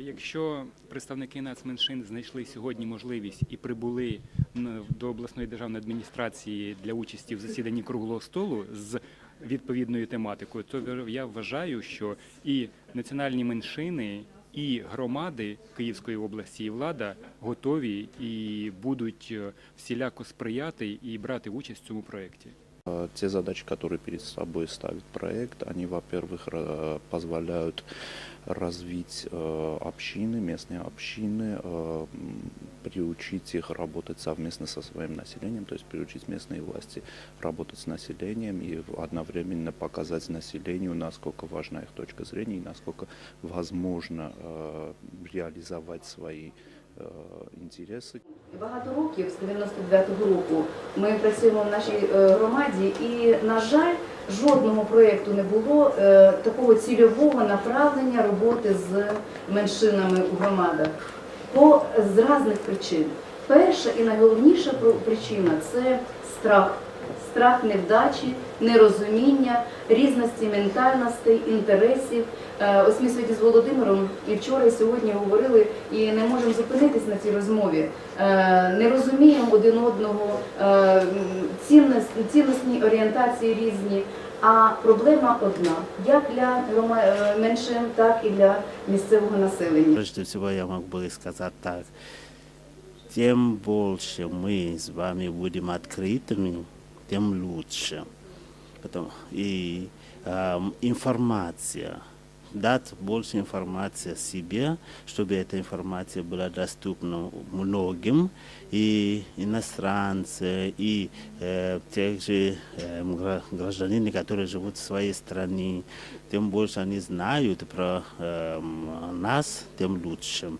Якщо представники нацменшин знайшли сьогодні можливість і прибули до обласної державної адміністрації для участі в засіданні круглого столу з відповідною тематикою, то я вважаю, що і національні меншини, і громади Київської області, і влада готові і будуть е, всіляко сприяти і брати участь в цьому проєкті. Э, Те задачи, которые перед собой ставит проект, они, во-первых, позволяют развить э, общины, местные общины, э, приучить их работать совместно со своим населением, то есть приучить местные власти работать с населением и одновременно показать населению, насколько важна их точка зрения и насколько возможно реализовать свои интересы. Багато років, з 99-го року, ми працюємо в нашій е, громаді, і, на жаль, жодного проєкту не було е, такого цільового направлення роботи з меншинами у громадах по з різних причин. Перша і найголовніша причина це страх Страх невдачі, нерозуміння, різності ментальностей, інтересів. Е, Ось ми сьогодні з Володимиром і вчора, і сьогодні говорили і не можемо зупинитись на цій розмові. Е, Не розуміємо один одного, е, м, цінніс- цінностні орієнтації різні. А проблема одна як для грома- е, меншин, так і для місцевого населення. Прежде всего я мог бы сказать так. Тем больше мы с вами будем открытыми, тем лучше. Потом, и эм, информация, дать больше информации о себе, чтобы эта информация была доступна многим, и иностранцы, и э, тех же э, гра- гражданины, которые живут в своей стране, тем больше они знают про эм, нас, тем лучше.